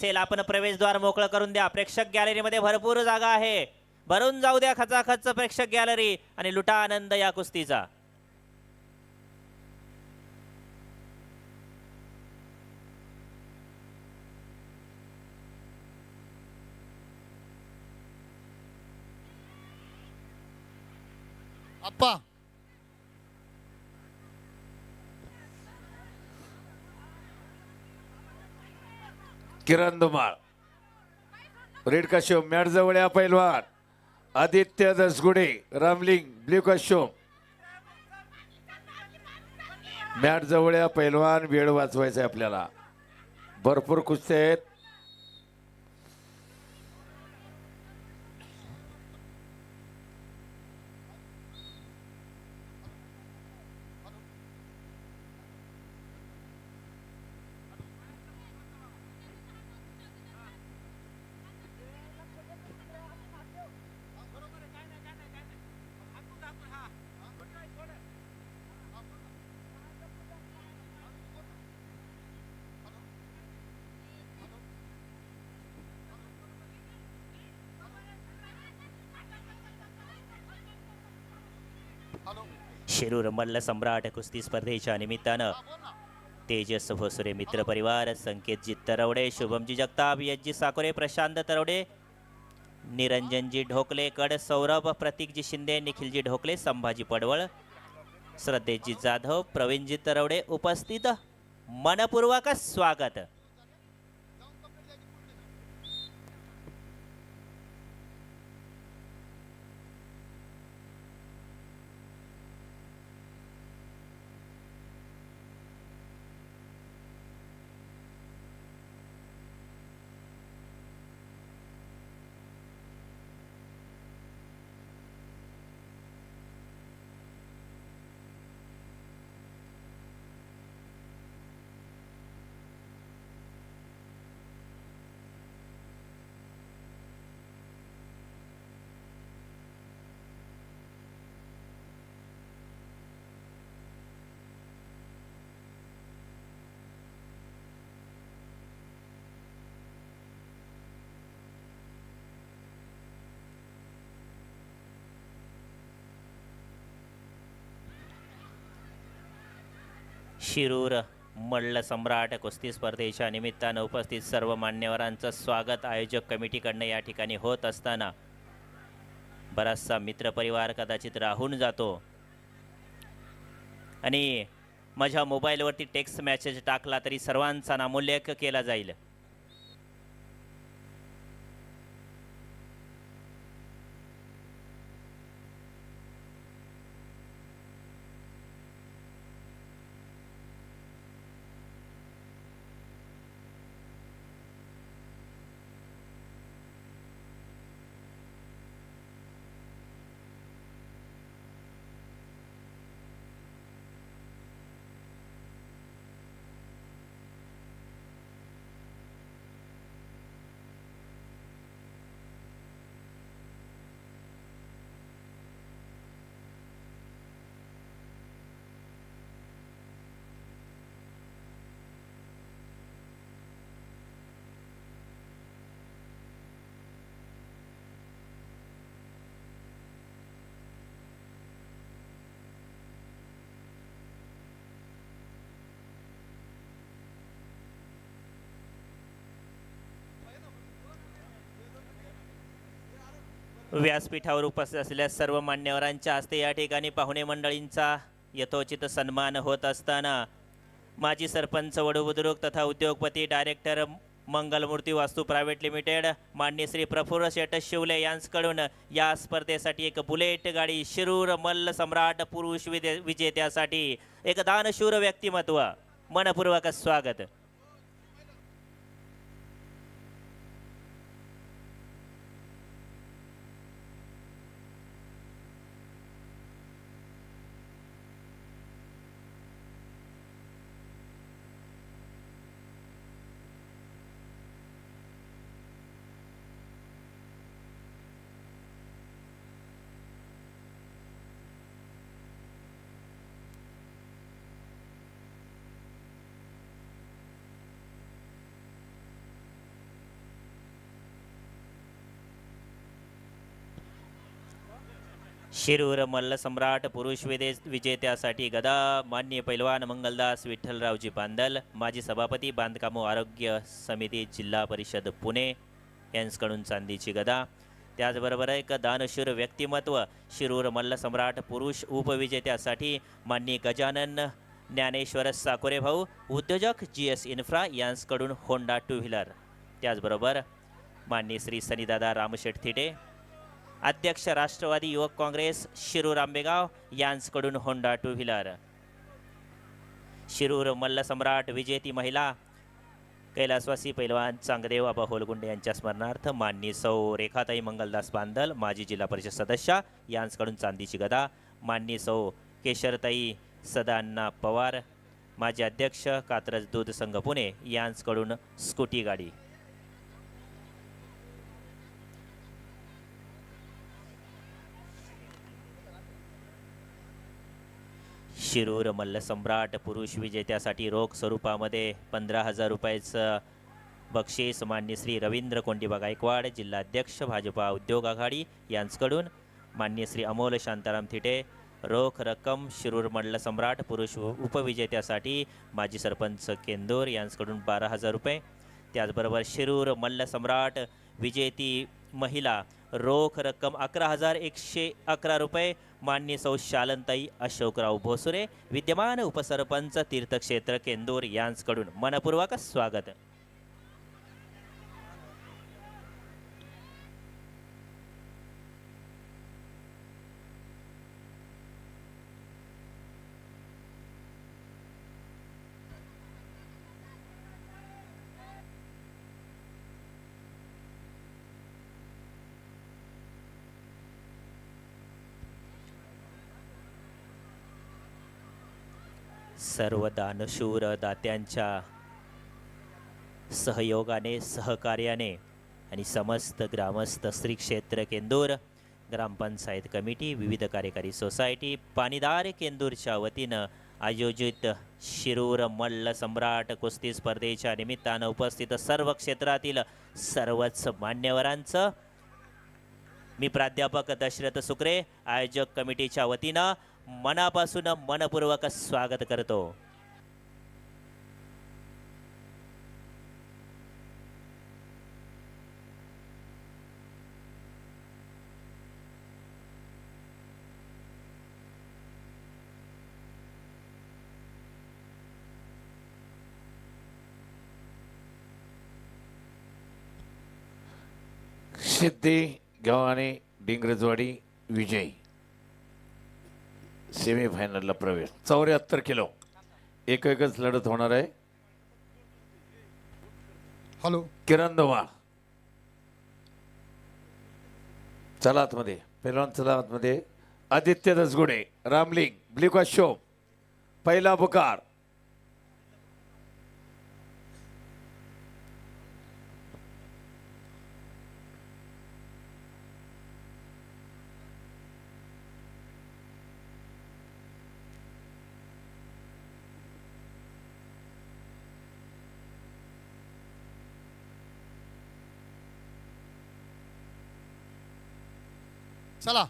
असेल आपण प्रवेशद्वार मोकळं करून द्या. प्रेक्षक गॅलरीमध्ये भरपूर जागा आहे. भरून जाऊ द्या खचाखच प्रेक्षक गॅलरी आणि लुटा आनंद या कुस्तीचा. अप्पा किरण धुमाळ. रेड काश्योम मॅट जवळ या पैलवान. आदित्य दसगुडे रामलिंग ब्ल्यू काश्योम मॅट जवळ या पैलवान वेळ वाचवायचा आहे आपल्याला. भरपूर कुस्त्या आहेत. शिरूर मल्ल सम्राट कुस्ती स्पर्धेच्या निमित्तानं तेजस भोसरे मित्र परिवार संकेतजी तरवडे शुभमजी जगताप यज्जी साकोरे प्रशांत तरवडे निरंजनजी ढोकले कड सौरभ प्रतीकजी शिंदे निखिलजी ढोकले संभाजी पडवळ श्रद्धेजी जाधव प्रवीणजी तरवडे उपस्थित मनपूर्वक स्वागत शिरूर मल्ल सम्राट कुस्ती स्पर्धेच्या निमित्तानं उपस्थित सर्व मान्यवरांचं स्वागत आयोजक कमिटीकडनं या ठिकाणी होत असताना बराचसा मित्रपरिवार कदाचित राहून जातो. आणि माझ्या मोबाईलवरती टेक्स्ट मॅसेज टाकला तरी सर्वांचा नामोल्लेख केला जाईल. व्यासपीठावर उपस्थित असलेल्या सर्व मान्यवरांच्या हस्ते या ठिकाणी पाहुणे मंडळींचा यथोचित सन्मान होत असताना माजी सरपंच वडू बुद्रुक तथा उद्योगपती डायरेक्टर मंगलमूर्ती वास्तू प्रायव्हेट लिमिटेड मान्य श्री प्रफुल्ल शेट शिवले यांच्याकडून या स्पर्धेसाठी एक बुलेट गाडी शिरूर मल्ल सम्राट पुरुष विदे विजेत्यासाठी एक दानशूर व्यक्तिमत्व. मनपूर्वक स्वागत. शिरूर मल्लसम्राट पुरुष विदे विजेत्यासाठी गदा मान्य पैलवान मंगलदास विठ्ठलरावजी बांदल माजी सभापती बांधकामो आरोग्य समिती जिल्हा परिषद पुणे यांच्याकडून चांदीची गदा. त्याचबरोबर एक दानशूर व्यक्तिमत्व शिरूर मल्लसम्राट पुरुष उपविजेत्यासाठी मान्य गजानन ज्ञानेश्वर साकोरे भाऊ उद्योजक जी एस इन्फ्रा यांच्याकडून होंडा टू व्हीलर. त्याचबरोबर मान्य श्री सनीदादा रामशेठ थिटे अध्यक्ष राष्ट्रवादी युवक काँग्रेस शिरूर आंबेगाव यांचकडून होंडा टू व्हीलर शिरूर मल्लसम्राट विजेती महिला कैलासवासी पैलवान चांगदेव आबा होलगुंडे यांच्या स्मरणार्थ मान्य सौ रेखाताई मंगलदास बांदल माजी जिल्हा परिषद सदस्य यांचकडून चांदीची गदा. माननी सौ केशरताई सदान्ना पवार माजी अध्यक्ष कात्रज दूध संघ पुणे यांचकडून स्कूटी गाडी. शिरूर मल्लसम्राट पुरुष विजेत्यासाठी रोख स्वरूपामध्ये पंधरा हजार रुपयाचं बक्षीस मान्य श्री रवींद्र कोंडीबा गायकवाड जिल्हाध्यक्ष भाजपा उद्योग आघाडी यांचकडून मान्य श्री अमोल शांताराम थिटे रोख रक्कम शिरूर मल्लसम्राट पुरुष उपविजेत्यासाठी माजी सरपंच केंदूर यांचकडून बारा हजार रुपये. त्याचबरोबर शिरूर मल्लसम्राट विजेती महिला रोख रक्कम अकरा हजार एकशे अकरा रुपये. मान्य सौ शालनताई अशोकराव भोसुरे विद्यमान उपसरपंच तीर्थक्षेत्र केंदूर यांच्याकडून मनपूर्वक स्वागत. सर्व दानशूर दात्यांच्या सहयोगाने सहकार्याने आणि समस्त ग्रामस्थ श्री क्षेत्र केंदूर ग्रामपंचायत कमिटी विविध कार्यकारी सोसायटी पाणीदार केंदूरच्या वतीनं आयोजित शिरूर मल्ल सम्राट कुस्ती स्पर्धेच्या निमित्तानं उपस्थित सर्व क्षेत्रातील सर्वच मान्यवरांचं मी प्राध्यापक दशरथ सुकरे आयोजक कमिटीच्या वतीनं मनापासून मनपूर्वक स्वागत करतो. सिद्धी गव्हाणे डिंगरजवाडी विजयी. सेमीफायनलला प्रवेश. चौऱ्याहत्तर किलो. एक एकच लढत होणार आहे. हॅलो. किरण धवा. चला आतमध्ये. पहिलवान चला आतमध्ये. आदित्य दसगुडे रामलिंग ब्लिका शो. पहिला बुकार चला